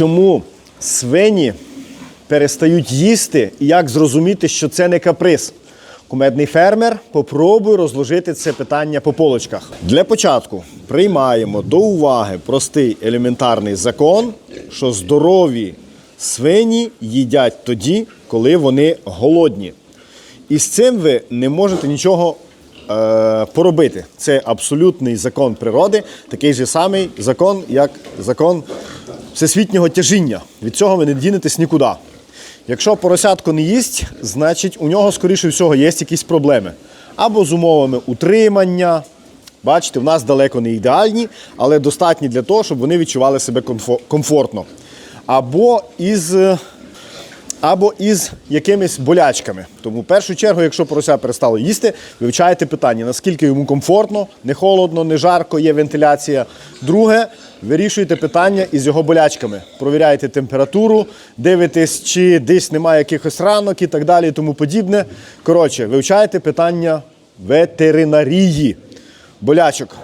чому свині перестають їсти і як зрозуміти, що це не каприз. Кумедний фермер, попробуй розложити це питання по полочках. Для початку приймаємо до уваги простий елементарний закон, що здорові свині їдять тоді, коли вони голодні. І з цим ви не можете нічого е, поробити. Це абсолютний закон природи, такий же самий закон, як закон всесвітнього тяжіння. Від цього ви не дінетесь нікуди. Якщо поросятко не їсть, значить у нього, скоріше всього, є якісь проблеми. Або з умовами утримання. Бачите, в нас далеко не ідеальні, але достатні для того, щоб вони відчували себе комфортно. Або із е, або із якимись болячками. Тому в першу чергу, якщо порося перестало їсти, вивчаєте питання, наскільки йому комфортно, не холодно, не жарко, є вентиляція. Друге, вирішуєте питання із його болячками. Провіряєте температуру, дивитесь, чи десь немає якихось ранок і так далі, і тому подібне. Коротше, вивчаєте питання ветеринарії. Болячок.